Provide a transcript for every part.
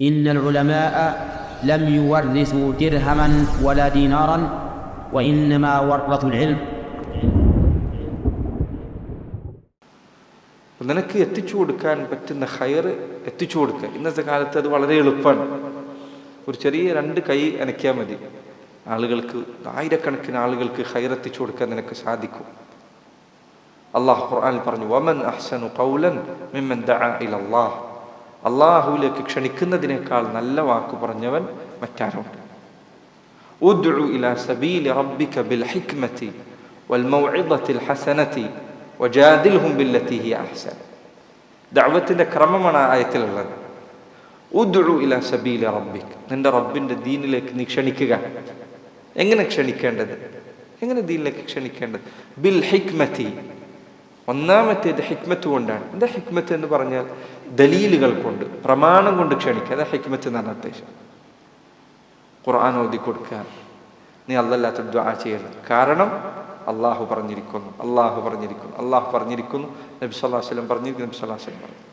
إن العلماء لم يورثوا درهما ولا دينارا وإنما ورثوا العلم നിനക്ക് എത്തിച്ചു കൊടുക്കാൻ പറ്റുന്ന ഹയർ എത്തിച്ചു കൊടുക്കുക ഇന്നത്തെ കാലത്ത് അത് വളരെ എളുപ്പമാണ് ഒരു ചെറിയ രണ്ട് കൈ അനക്കിയാൽ മതി ആളുകൾക്ക് ആയിരക്കണക്കിന് ആളുകൾക്ക് ഹയർ എത്തിച്ചു കൊടുക്കാൻ നിനക്ക് സാധിക്കും അള്ളാഹു ഖുർആനിൽ പറഞ്ഞു വമൻ അഹ്സനു ഖൗലൻ മിമ്മൻ ദഅ ഇലല്ലാഹ് അള്ളാഹുവിലേക്ക് ക്ഷണിക്കുന്നതിനേക്കാൾ നല്ല വാക്ക് പറഞ്ഞവൻ മറ്റാരുണ്ട്? സബീലി റബ്ബിക ബിൽ ഹിക്മതി വൽ മൗഇദത്തിൽ ഹസനതി വജാദിൽഹും ബില്ലത്തി ഹി അഹ്സൻ. ദഅവത്തിന്റെ ക്രമമാണ് ആയത്തിലുള്ളത്. ഉദ്ഴു ഇലാ സബീലി റബ്ബിക്. നിന്റെ റബ്ബിന്റെ ദീനിലേക്ക് നീ ക്ഷണിക്കുക. എങ്ങനെ ക്ഷണിക്കേണ്ടത്? എങ്ങനെ ദീനിലേക്ക് ക്ഷണിക്കേണ്ടത്? ബിൽ ഹിക്മതി ഒന്നാമത്തേത് ഹിക്മത്ത് കൊണ്ടാണ്. എന്താ ഹിക്മത്ത് എന്ന് പറഞ്ഞാൽ ദലീലുകൾ കൊണ്ട് പ്രമാണം കൊണ്ട് ക്ഷണിക്കുക. അതാ ഹിക്മത്ത് എന്നാണ് ഉദ്ദേശം. ഖുർആൻ ഓതി നീ അല്ലല്ലാത്ത ദ്വാ ചെയ്യരുത്. കാരണം അള്ളാഹു പറഞ്ഞിരിക്കുന്നു. അള്ളാഹു പറഞ്ഞിരിക്കുന്നു. അള്ളാഹു പറഞ്ഞിരിക്കുന്നു. നബി സല്ലാ പറഞ്ഞിരിക്കുന്നു. നബി സല്ലാ പറഞ്ഞു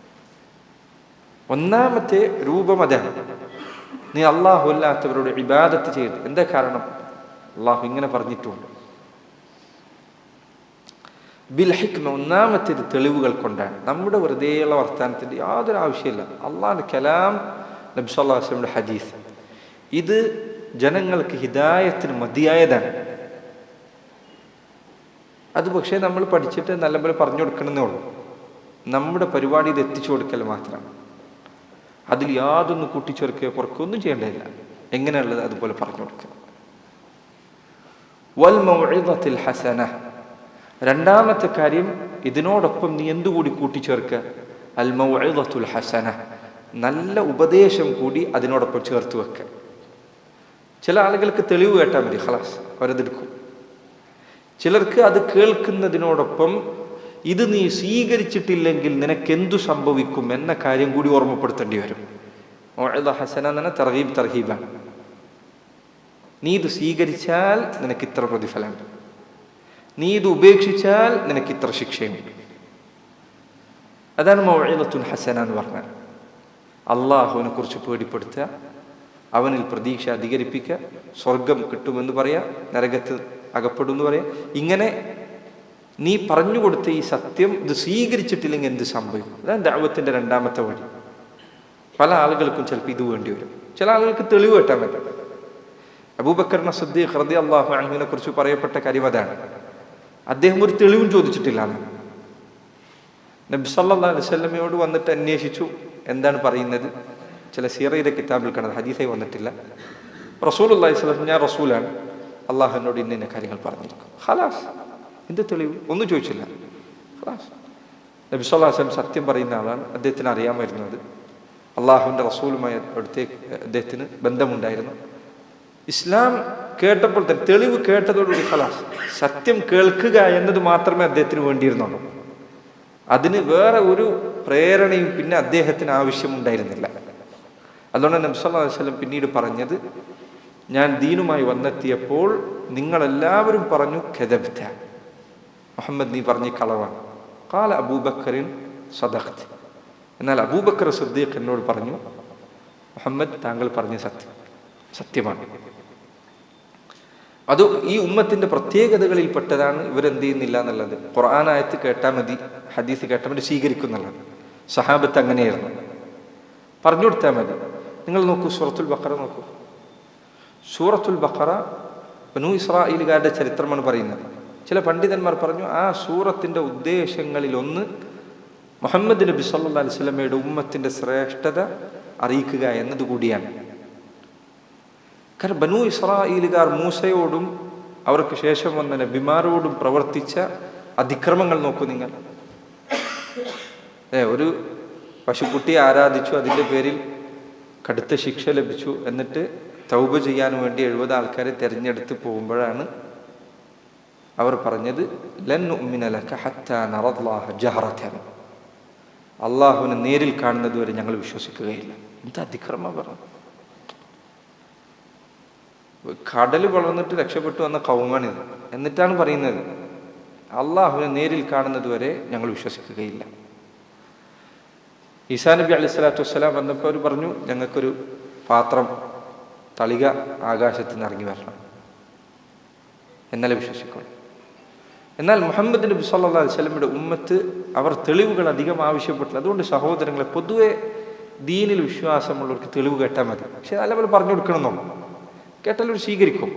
ഒന്നാമത്തെ രൂപം അതാണ്. നീ അള്ളാഹു അല്ലാത്തവരോട് ഇബാദത്ത് ചെയ്യരുത്. എന്താ കാരണം? അള്ളാഹു ഇങ്ങനെ പറഞ്ഞിട്ടുണ്ട്. ബിൽ ഹിക്മ ഒന്നാമത്തേത് തെളിവുകൾ കൊണ്ടാണ്. നമ്മുടെ വെറുതെയുള്ള വർത്തമാനത്തിന്റെ യാതൊരു ആവശ്യമില്ല അള്ളാഹിന്റെ കലാം നബി സല്ലാ വസ്ലമിന്റെ ഹദീസ്. ഇത് ജനങ്ങൾക്ക് ഹിദായത്തിന് മതിയായതാണ്. അത് പക്ഷേ നമ്മൾ പഠിച്ചിട്ട് നല്ലപോലെ പറഞ്ഞു കൊടുക്കണമെന്നേ ഉള്ളൂ. നമ്മുടെ പരിപാടി ഇത് എത്തിച്ചു കൊടുക്കൽ മാത്രമാണ് അതിൽ യാതൊന്നും കൂട്ടിച്ചേർക്കുകയോ കുറക്കുകയോ ഒന്നും ചെയ്യേണ്ടതില്ല. എങ്ങനെയുള്ളത് അതുപോലെ പറഞ്ഞു കൊടുക്കുക. വൽ ഹസന. രണ്ടാമത്തെ കാര്യം ഇതിനോടൊപ്പം നീ എന്തുകൂടി കൂട്ടിച്ചേർക്കുക? അൽ ഹസന. നല്ല ഉപദേശം കൂടി അതിനോടൊപ്പം ചേർത്ത് വെക്കുക. ചില ആളുകൾക്ക് തെളിവ് കേട്ടാൽ മതി ഖലാസ് അവരതെടുക്കും. ചിലർക്ക് അത് കേൾക്കുന്നതിനോടൊപ്പം ഇത് നീ സ്വീകരിച്ചിട്ടില്ലെങ്കിൽ നിനക്ക് എന്തു സംഭവിക്കും എന്ന കാര്യം കൂടി ഓർമ്മപ്പെടുത്തേണ്ടി വരും. ഹസന എന്ന തർഹീബ് തർഹീബാണ് നീ ഇത് സ്വീകരിച്ചാൽ നിനക്ക് ഇത്ര പ്രതിഫലമുണ്ട്. നീ ഇത് ഉപേക്ഷിച്ചാൽ നിനക്ക് ഇത്ര ശിക്ഷയുണ്ട്. അതാണ് മൗഇദത്തുൻ ഹസന എന്ന് പറഞ്ഞാൽ. അള്ളാഹുവിനെ കുറിച്ച് പേടിപ്പെടുത്തുക അവനിൽ പ്രതീക്ഷ അധികരിപ്പിക്കുക സ്വർഗം കിട്ടുമെന്ന് പറയാ നരകത്ത് അകപ്പെടും എന്ന് പറയാ ഇങ്ങനെ നീ പറഞ്ഞു കൊടുത്ത ഈ സത്യം ഇത് സ്വീകരിച്ചിട്ടില്ലെങ്കിൽ എന്ത് സംഭവിക്കും? അതാണ് ദൈവത്തിന്റെ രണ്ടാമത്തെ വഴി. പല ആളുകൾക്കും ചിലപ്പോൾ ഇത് വേണ്ടി വരും. ചില ആളുകൾക്ക് തെളിവ് കിട്ടാൻ പറ്റും അബൂബക്കറിന സദ്ദീഖ് ഹൃദയ അള്ളാഹു അഹുവിനെ കുറിച്ച് പറയപ്പെട്ട കാര്യം അതാണ്. അദ്ദേഹം ഒരു തെളിവും ചോദിച്ചിട്ടില്ല. നബി സല്ലാ അലൈവല്ലമയോട് വന്നിട്ട് അന്വേഷിച്ചു. എന്താണ് പറയുന്നത്? ചില സീറയുടെ കിതാബിൽ കാണുന്നത് ഹദീസായി വന്നിട്ടില്ല. റസൂൽ അള്ളാഹി ഞാൻ റസൂലാണ്. അള്ളാഹു എന്നോട് ഇന്ന ഇന്ന കാര്യങ്ങൾ പറഞ്ഞിരിക്കും ഹലാസ് എന്ത് തെളിവ്? ഒന്നും ചോദിച്ചില്ല. ഹലാസ് നബി സല്ലാ വസ്ലം സത്യം പറയുന്ന ആളാണ്. അദ്ദേഹത്തിന് അറിയാമായിരുന്നത് അള്ളാഹുവിന്റെ റസൂലുമായി അടുത്തേക്ക് അദ്ദേഹത്തിന് ബന്ധമുണ്ടായിരുന്നു. ഇസ്ലാം കേട്ടപ്പോൾ തന്നെ തെളിവ് കേട്ടതോടുകൂടി ഖലാസ്. സത്യം കേൾക്കുക എന്നത് മാത്രമേ അദ്ദേഹത്തിന് വേണ്ടിയിരുന്നുള്ളൂ. അതിന് വേറെ ഒരു പ്രേരണയും പിന്നെ അദ്ദേഹത്തിന് ആവശ്യമുണ്ടായിരുന്നില്ല. അതുകൊണ്ട് അലൈഹി വസ്ലം പിന്നീട് പറഞ്ഞത് ഞാൻ ദീനുമായി വന്നെത്തിയപ്പോൾ നിങ്ങളെല്ലാവരും പറഞ്ഞു ഖെദബ്ത മുഹമ്മദ് നീ പറഞ്ഞ കളവാണ്. കാല അബൂബക്കറിൻ സദഖ്ത്. എന്നാൽ അബൂബക്കർ സദ്ദീഖ് എന്നോട് പറഞ്ഞു മുഹമ്മദ് താങ്കൾ പറഞ്ഞ സത്യം സത്യമാണ്. അത് ഈ ഉമ്മത്തിന്റെ പ്രത്യേകതകളിൽ പെട്ടതാണ് ഇവരെന്ത് ചെയ്യുന്നില്ല എന്നുള്ളത്. ഖുർആാനായത്ത് കേട്ടാൽ മതി ഹദീസ് കേട്ടാൽ മതി സ്വീകരിക്കുന്നുള്ളത്. സഹാബത്ത് അങ്ങനെയായിരുന്നു. പറഞ്ഞു കൊടുത്താൽ മതി. നിങ്ങൾ നോക്കൂ സൂറത്തുൽ ബക്കറ നോക്കൂ. സൂറത്തുൽ ബക്കറ ബനു ഇസ്രായേലുകാരുടെ ചരിത്രമാണ് പറയുന്നത്. ചില പണ്ഡിതന്മാർ പറഞ്ഞു ആ സൂറത്തിന്റെ ഉദ്ദേശങ്ങളിൽ ഒന്ന് മുഹമ്മദ് നബി സല്ലാ അലൈഹി ഉമ്മത്തിന്റെ ശ്രേഷ്ഠത അറിയിക്കുക എന്നതുകൂടിയാണ്. കാരണം ബനു ഇസ്രായേലുകാർ മൂസയോടും അവർക്ക് ശേഷം വന്ന നബിമാരോടും പ്രവർത്തിച്ച അതിക്രമങ്ങൾ നോക്കൂ നിങ്ങൾ. ഏ ഒരു പശുക്കുട്ടിയെ ആരാധിച്ചു അതിന്റെ പേരിൽ കടുത്ത ശിക്ഷ ലഭിച്ചു എന്നിട്ട് തൗബ ചെയ്യാൻ വേണ്ടി എഴുപത് ആൾക്കാരെ തിരഞ്ഞെടുത്ത് പോകുമ്പോഴാണ് അവർ പറഞ്ഞത് അള്ളാഹുവിനെ നേരിൽ കാണുന്നത് വരെ ഞങ്ങൾ വിശ്വസിക്കുകയില്ല. എന്താ അതിക്രമ പറഞ്ഞു കടൽ വളർന്നിട്ട് രക്ഷപ്പെട്ടു വന്ന കൗമാണിത് എന്നിട്ടാണ് പറയുന്നത്. അള്ളാഹുവിനെ നേരിൽ കാണുന്നത് വരെ ഞങ്ങൾ വിശ്വസിക്കുകയില്ല. ഈസാ നബി അലൈഹി സ്വലാത്തു വസ്സലാം വന്നപ്പോൾ അവർ പറഞ്ഞു ഞങ്ങൾക്കൊരു പാത്രം തളിക ആകാശത്ത് നിന്ന് ഇറങ്ങി വരണം. എന്നാലേ വിശ്വസിക്കണം എന്നാൽ മുഹമ്മദ് നബി സല്ലാ അലൈഹി സ്വലമിയുടെ ഉമ്മത്ത് അവർ തെളിവുകൾ അധികം ആവശ്യപ്പെട്ടില്ല. അതുകൊണ്ട് സഹോദരങ്ങളെ പൊതുവെ ദീനിൽ വിശ്വാസമുള്ളവർക്ക് തെളിവ് കേട്ടാൽ മതി. പക്ഷെ നല്ലപോലെ പറഞ്ഞു കൊടുക്കണമെന്നുള്ളൂ. കേട്ടാൽ അവർ സ്വീകരിക്കും.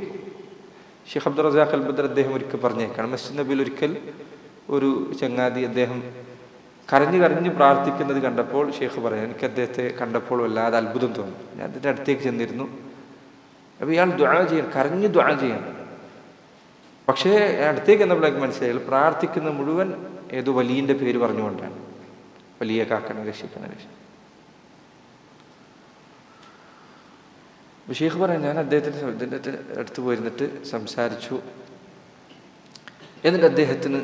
അബ്ദുൾ റസാഖ് അൽ ബദർ അദ്ദേഹം ഒരിക്കൽ പറഞ്ഞേക്കാണ് മസ്ജിദ് നബിയിൽ ഒരിക്കൽ ഒരു ചങ്ങാതി അദ്ദേഹം കരഞ്ഞു കരഞ്ഞു പ്രാർത്ഥിക്കുന്നത് കണ്ടപ്പോൾ ഷെയ്ഖ് പറയാം എനിക്ക് അദ്ദേഹത്തെ കണ്ടപ്പോൾ വല്ലാതെ അത്ഭുതം തോന്നി. ഞാൻ അതിന്റെ അടുത്തേക്ക് ചെന്നിരുന്നു. അപ്പോൾ ഇയാൾ ദ്വാ ചെയ്യാൻ കരഞ്ഞു ദ്വാ ചെയ്യാൻ പക്ഷേ അടുത്തേക്ക് എന്നപ്പോഴേക്ക് മനസ്സിലായി പ്രാർത്ഥിക്കുന്ന മുഴുവൻ ഏതോ വലിയന്റെ പേര് പറഞ്ഞുകൊണ്ടാണ്. വലിയ കാക്കണ രക്ഷിക്കണ രക്ഷ ഷെയ്ഖ് പറയാം ഞാൻ അദ്ദേഹത്തിന്റെ അദ്ദേഹത്തിന്റെ അടുത്ത് പോയിരുന്നിട്ട് സംസാരിച്ചു. എന്നിട്ട് അദ്ദേഹത്തിന്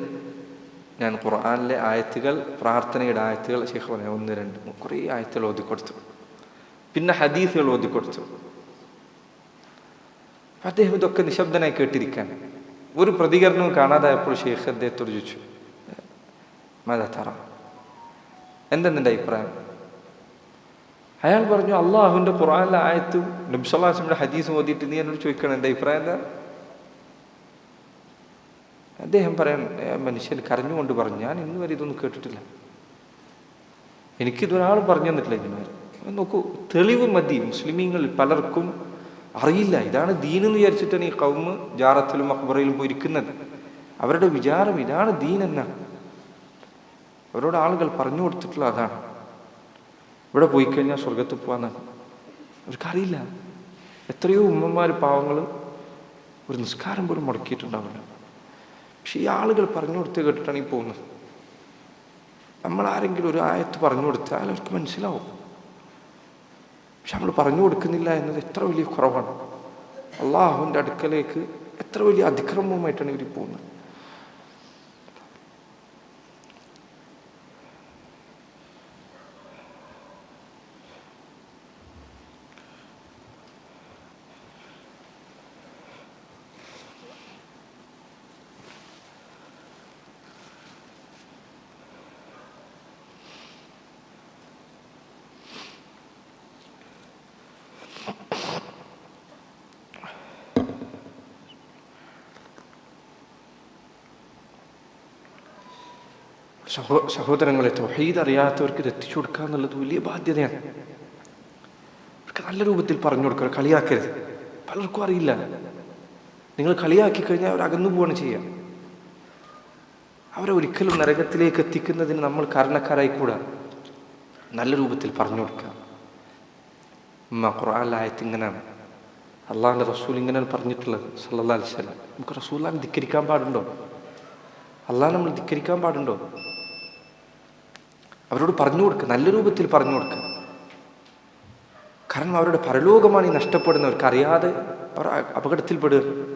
ഞാൻ ഖുർആാനിലെ ആയത്തുകൾ പ്രാർത്ഥനയുടെ ആയത്തുകൾ ഷെയ്ഖ് പറയാം ഒന്ന് രണ്ട് കുറേ ആയത്തുകൾ ഓതിക്കൊടുത്തു പിന്നെ ഹദീസുകൾ ഓതിക്കൊടുത്തു അദ്ദേഹം ഇതൊക്കെ നിശബ്ദനായി കേട്ടിരിക്കാൻ ഒരു പ്രതികരണവും കാണാതായപ്പോൾ ഷെയ്ഖ് അദ്ദേഹത്തോട് ചോദിച്ചു മത തറ? എന്തെന്നെ അഭിപ്രായം? അയാൾ പറഞ്ഞു അള്ളാഹുവിന്റെ ഖുറാനിലെ ആയത്തും നബ്സല്ലാസ്മിയുടെ ഹദീസും ഓതിയിട്ട് നീ എന്നോട് ചോദിക്കണം എന്റെ അഭിപ്രായം എന്താ? അദ്ദേഹം പറയാൻ മനുഷ്യൻ കരഞ്ഞുകൊണ്ട് പറഞ്ഞു ഞാൻ ഇന്ന് വരെ ഇതൊന്നും കേട്ടിട്ടില്ല. എനിക്കിതൊരാൾ പറഞ്ഞു തന്നിട്ടില്ല ഇങ്ങനെ നോക്കൂ തെളിവ് മതി. മുസ്ലിമീങ്ങളിൽ പലർക്കും അറിയില്ല. ഇതാണ് ദീൻ എന്ന് വിചാരിച്ചിട്ടാണ് ഈ കൗമ് ജാറത്തിലും അക്ബറയിലും പോയിരിക്കുന്നത്. അവരുടെ വിചാരം ഇതാണ് ദീൻ എന്നാണ്. അവരോട് ആളുകൾ പറഞ്ഞു കൊടുത്തിട്ടുള്ള അതാണ്. ഇവിടെ പോയി കഴിഞ്ഞാൽ സ്വർഗത്തിൽ പോകാന്നാണ് അവർക്കറിയില്ല എത്രയോ ഉമ്മമാർ പാവങ്ങൾ ഒരു നിസ്കാരം പോലും മുടക്കിയിട്ടുണ്ടാവില്ല. പക്ഷെ ഈ ആളുകൾ പറഞ്ഞു കൊടുത്ത് കേട്ടിട്ടാണ് ഈ പോകുന്നത്. നമ്മൾ ആരെങ്കിലും ഒരു ആയത്ത് പറഞ്ഞു കൊടുത്താൽ അവർക്ക് മനസ്സിലാവും. പക്ഷെ നമ്മൾ പറഞ്ഞു കൊടുക്കുന്നില്ല എന്നത് എത്ര വലിയ കുറവാണ്. അള്ളാഹുവിന്റെ അടുക്കലേക്ക് എത്ര വലിയ അതിക്രമവുമായിട്ടാണ് ഇവർ പോകുന്നത്. സഹോ സഹോദരങ്ങളെ തൊഹീദ് അറിയാത്തവർക്ക് ഇത് എത്തിച്ചു കൊടുക്കുക എന്നുള്ളത് വലിയ ബാധ്യതയാണ്. അവർക്ക് നല്ല രൂപത്തിൽ പറഞ്ഞു കൊടുക്കുക കളിയാക്കരുത്. പലർക്കും അറിയില്ല. നിങ്ങൾ കളിയാക്കി കഴിഞ്ഞാൽ അവർ അകന്നു പോവാണ് ചെയ്യുക. അവരെ ഒരിക്കലും നരകത്തിലേക്ക് എത്തിക്കുന്നതിന് നമ്മൾ കാരണക്കാരായിക്കൂടാ നല്ല രൂപത്തിൽ പറഞ്ഞു കൊടുക്കുക. ഖുറാലായത്ത് ഇങ്ങനെയാണ്. അള്ളാഹിന്റെ റസൂൽ ഇങ്ങനെയാണ് പറഞ്ഞിട്ടുള്ളത് സല്ലാ അലിസ്ലാം നമുക്ക് റസൂലാൻ ധിക്കരിക്കാൻ പാടുണ്ടോ? അള്ളാഹ് നമ്മൾ ധിക്കരിക്കാൻ പാടുണ്ടോ? അവരോട് പറഞ്ഞു കൊടുക്കുക നല്ല രൂപത്തിൽ പറഞ്ഞു കൊടുക്കുക കാരണം അവരുടെ പരലോകമാണ് ഈ നഷ്ടപ്പെടുന്നവർക്ക് അറിയാതെ അവർ അപകടത്തിൽപ്പെടുക.